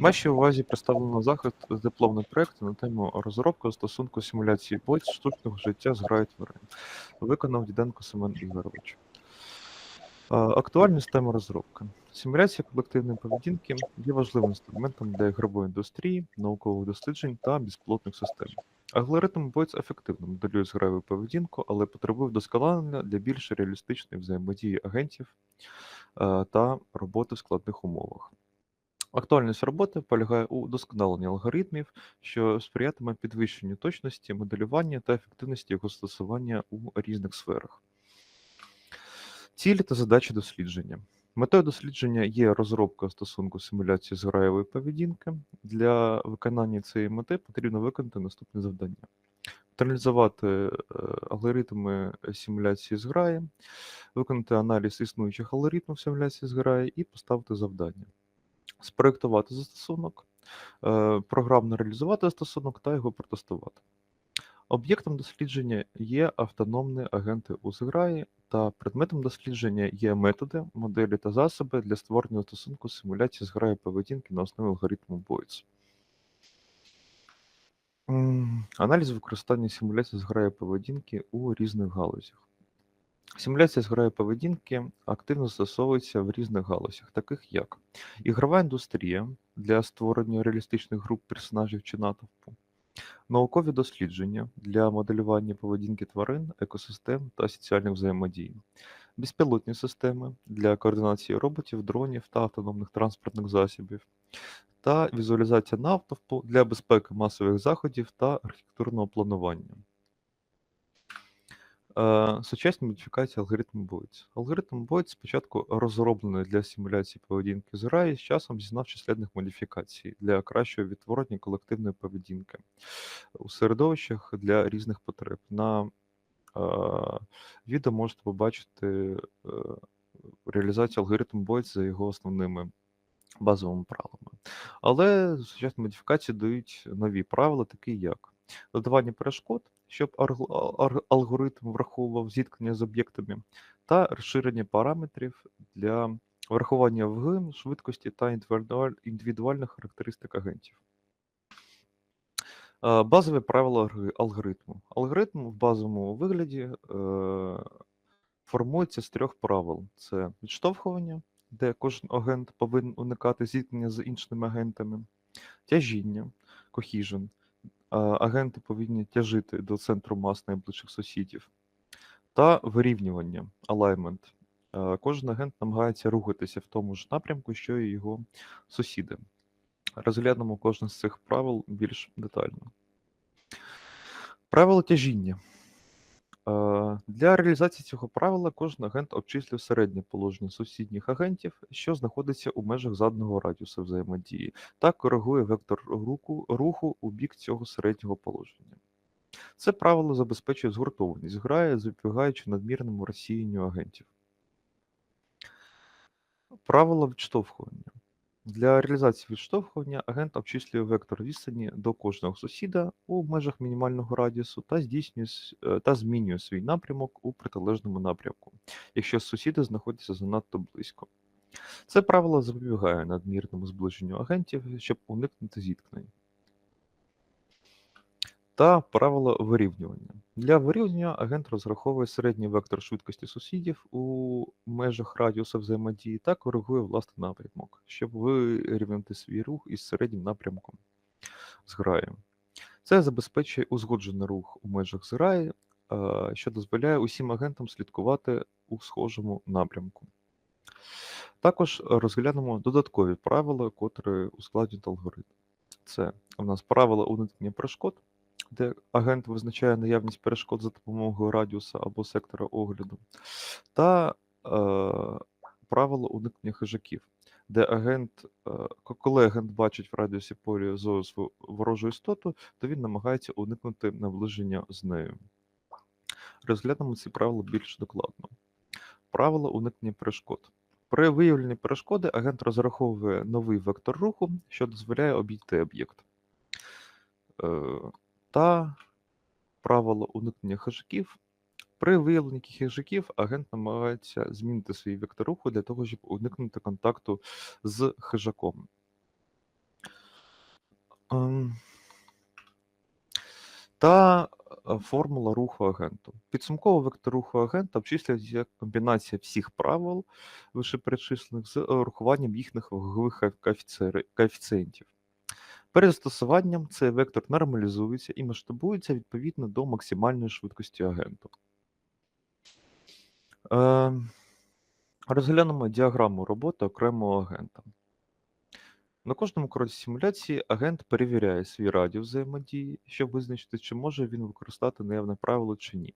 Вашій увазі представлено захист дипломний проект на тему розробка стосунку симуляції бойць штучного життя з граю тварин. Виконав Діденко Семен Ігорович. Актуальність теми розробки. Симуляція колективної поведінки є важливим інструментом для ігрової індустрії, наукових досліджень та безпілотних систем. Алгоритм Бойц ефективно моделює зграйову поведінку, але потребує вдосконалення для більш реалістичної взаємодії агентів та роботи в складних умовах. Актуальність роботи полягає у удосконаленні алгоритмів, що сприятиме підвищенню точності, моделювання та ефективності його застосування у різних сферах. Цілі та задачі дослідження. Метою дослідження є розробка стосунку симуляції зграєвої поведінки. Для виконання цієї мети потрібно виконати наступні завдання: Аналізувати е, алгоритми симуляції зграї, виконати аналіз існуючих алгоритмів симуляції зграї і поставити завдання спроектувати застосунок, е, програмно реалізувати застосунок та його протестувати. Об'єктом дослідження є автономні агенти у зграї, та предметом дослідження є методи, моделі та засоби для створення застосунку симуляції зграї поведінки на основі алгоритму Бойц. Аналіз використання симуляції зграї поведінки у різних галузях. Симуляція зграї поведінки активно застосовується в різних галузях, таких як ігрова індустрія для створення реалістичних груп персонажів чи натовпу, наукові дослідження для моделювання поведінки тварин, екосистем та соціальних взаємодій, безпілотні системи для координації роботів, дронів та автономних транспортних засобів, та візуалізація натовпу для безпеки масових заходів та архітектурного планування. Е, Сучасні модифікації алгоритму Бойц. Алгоритм Бойц спочатку розроблений для симуляції поведінки з грає, з часом зізнав численних модифікацій для кращого відтворення колективної поведінки у середовищах для різних потреб. На е, відео можете побачити е, реалізацію алгоритму Бойц за його основними базовими правилами. Але сучасні модифікації дають нові правила, такі як додавання перешкод, щоб алгоритм враховував зіткнення з об'єктами, та розширення параметрів для врахування вги, швидкості та індивідуальних характеристик агентів. Е, Базові правила алгоритму. Алгоритм в базовому вигляді е, формується з трьох правил: це відштовхування, де кожен агент повинен уникати зіткнення з іншими агентами, тяжіння, а, агенти повинні тяжити до центру мас найближчих сусідів, та вирівнювання. Е, Кожен агент намагається рухатися в тому ж напрямку, що і його сусіди. Розглянемо кожне з цих правил більш детально. Правило тяжіння. Е, Для реалізації цього правила кожен агент обчислює середнє положення сусідніх агентів, що знаходиться у межах заданого радіуса взаємодії, та коригує вектор руху, руху у бік цього середнього положення. Це правило забезпечує згуртованість грає, запобігаючи надмірному розсіянню агентів. Правило відштовхування. Для реалізації відштовхування агент обчислює вектор відстані до кожного сусіда у межах мінімального радіусу та здійснює е, та змінює свій напрямок у протилежному напрямку, якщо сусіди знаходяться занадто близько. Це правило запобігає надмірному зближенню агентів, щоб уникнути зіткнень. Та правило вирівнювання. Для вирівнювання агент розраховує середній вектор швидкості сусідів у межах радіуса взаємодії та коригує власний напрямок, щоб вирівняти свій рух із середнім напрямком зграї. Це забезпечує узгоджений рух у межах зграї, що дозволяє усім агентам слідкувати у схожому напрямку. Також розглянемо додаткові правила, котрі ускладнюють алгоритм. Це у нас правила уникнення перешкод, де агент визначає наявність перешкод за допомогою радіуса або сектора огляду, та е, правило уникнення хижаків, де агент, е, коли агент бачить в радіусі поля зору ворожу істоту, то він намагається уникнути наближення з нею. Розглянемо ці правила більш докладно. Правило уникнення перешкод. При виявленні перешкоди агент розраховує новий вектор руху, що дозволяє обійти об'єкт. Е, Та правило уникнення хижаків. При виявленні хижаків агент намагається змінити свій вектор руху для того, щоб уникнути контакту з хижаком. Ем, та е, формула руху агенту. Підсумковий вектор руху агента обчислюється як комбінація всіх правил, вищеперечислених, з урахуванням їхніх вагових коефіцієнтів. Перед застосуванням цей вектор нормалізується і масштабується відповідно до максимальної швидкості агенту. Е, розглянемо діаграму роботи окремого агента. На кожному кроці симуляції агент перевіряє свій радіус взаємодії, щоб визначити, чи може він використати наявне правило чи ні.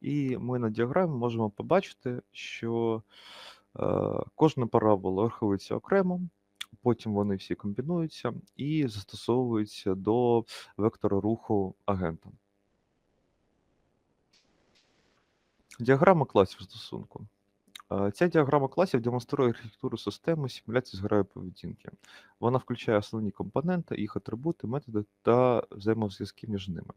І ми на діаграмі можемо побачити, що е, кожне правило рахується окремо, потім вони всі комбінуються і застосовуються до вектора руху агента. Діаграма класів стосунку. Е, Ця діаграма класів демонструє архітектуру системи симуляції зграю поведінки. Вона включає основні компоненти, їх атрибути, методи та взаємозв'язки між ними.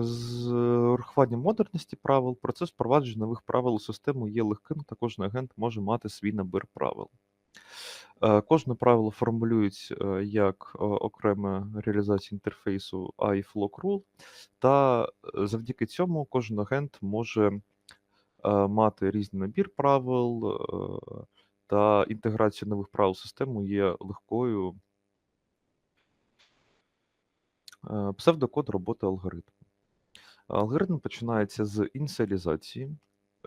З урахуванням модерності правил процес впровадження нових правил у систему є легким, та кожен агент може мати свій набір правил. Е, Кожне правило формулюється е, як е, окрема реалізація інтерфейсу iFlock Rule, та завдяки цьому кожен агент може мати різний набір правил, та інтеграція нових правил в систему є легкою. Псевдокод роботи алгоритму. Алгоритм починається з ініціалізації,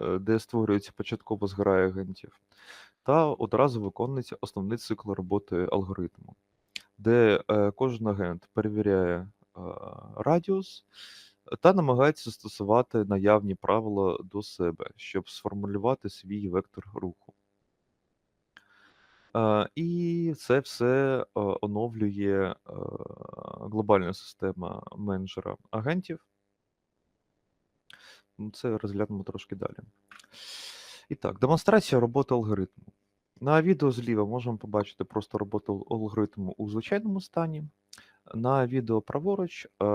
е, де створюється початкова зграя агентів, та одразу виконується основний цикл роботи алгоритму, де е, кожен агент перевіряє е, радіус та намагається застосувати наявні правила до себе, щоб сформулювати свій вектор руху. І це все оновлює глобальна система менеджера агентів. Ну, Це розглянемо трошки далі. І так, демонстрація роботи алгоритму. На відео зліва можемо побачити просто роботу алгоритму у звичайному стані. На відео праворуч е,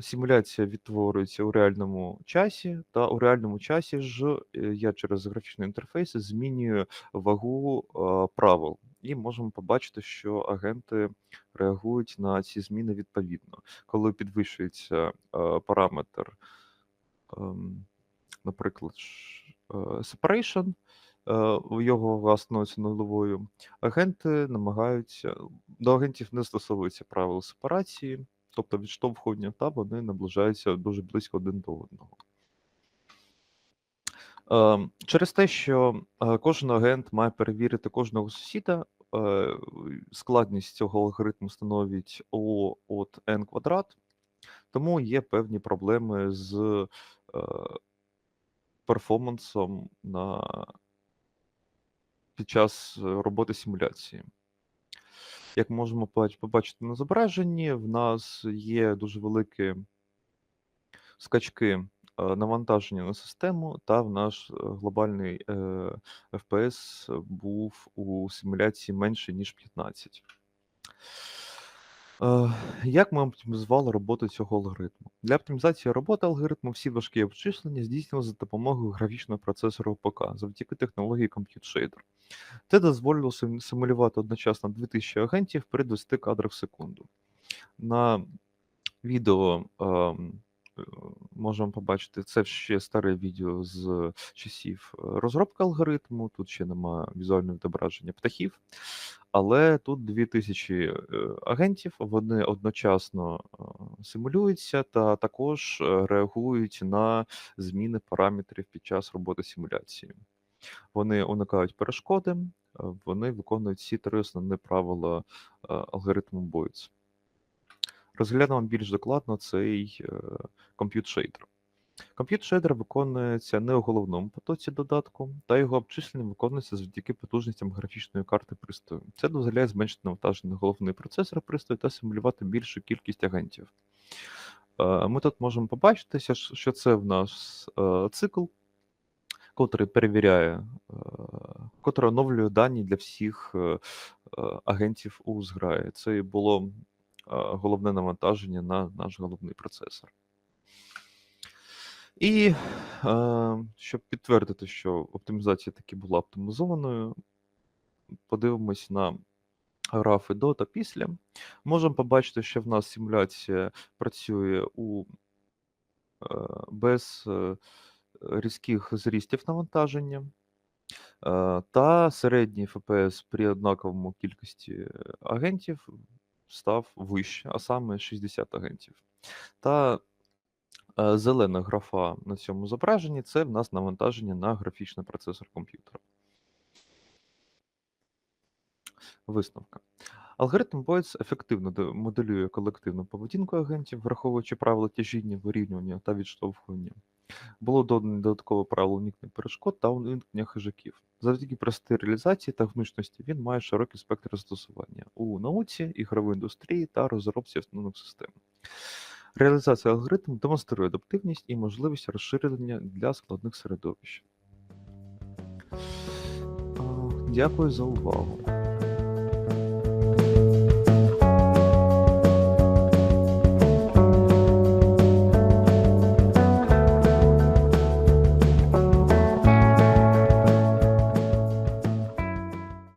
симуляція відтворюється у реальному часі, та у реальному часі ж е, я через графічний інтерфейс змінюю вагу е, правил. І можемо побачити, що агенти реагують на ці зміни відповідно. Коли підвищується параметр, ем, наприклад, separation, його становиться нульовою, агенти намагаються, до агентів не застосовується правило сепарації, тобто відштовхування, та вони наближаються дуже близько один до одного. Ем, Через те, що е, кожен агент має перевірити кожного сусіда, е, складність цього алгоритму становить O от n квадрат, тому є певні проблеми з е, перформансом на, під час роботи симуляції. Як можемо побачити на зображенні, в нас є дуже великі скачки е, навантаження на систему, та в наш е, глобальний е, FPS був у симуляції менше, ніж 15. Е, Як ми оптимізували роботу цього алгоритму? Для оптимізації роботи алгоритму всі важкі обчислення здійснювалися за допомогою графічного процесора ОПК завдяки технології Compute Shader. Це дозволило симулювати одночасно 2000 агентів при 20 кадрах в секунду. На відео ем, можемо побачити, це ще старе відео з часів е, розробки алгоритму. Тут ще немає візуального відображення птахів, але тут 2000 е, агентів, вони одночасно е, симулюються та також реагують на зміни параметрів під час роботи симуляції. Вони уникають перешкоди, вони виконують всі три основні правила алгоритму Boyds. Розглянемо більш докладно цей е, Compute Shader. Compute Shader виконується не у головному потоці додатку, та його обчислення виконується завдяки потужностям графічної карти пристрою. Це дозволяє зменшити навантаження на головний процесор пристрою та симулювати більшу кількість агентів. Е, Ми тут можемо побачити, що- це в нас е, цикл, котрий перевіряє, котрий оновлює дані для всіх агентів у зграї. Це було головне навантаження на наш головний процесор. І щоб підтвердити, що оптимізація таки була оптимізованою, подивимось на графи до та після, можемо побачити, що в нас симуляція працює у без е, різких зрістів навантаження. Та середній ФПС при однаковому кількості агентів став вище, а саме 60 агентів. Та е, зелена графа на цьому зображенні це в нас навантаження на графічний процесор комп'ютера. Висновка. Алгоритм Бойц ефективно моделює колективну поведінку агентів, враховуючи правила тяжіння, вирівнювання та відштовхування. Було додано додаткове правило уникнення перешкод та уникнення хижаків. Завдяки простій реалізації та гнучності він має широкий спектр застосування у науці, ігровій індустрії та розробці основних систем. Реалізація алгоритму демонструє адаптивність і можливість розширення для складних середовищ. Дякую за увагу.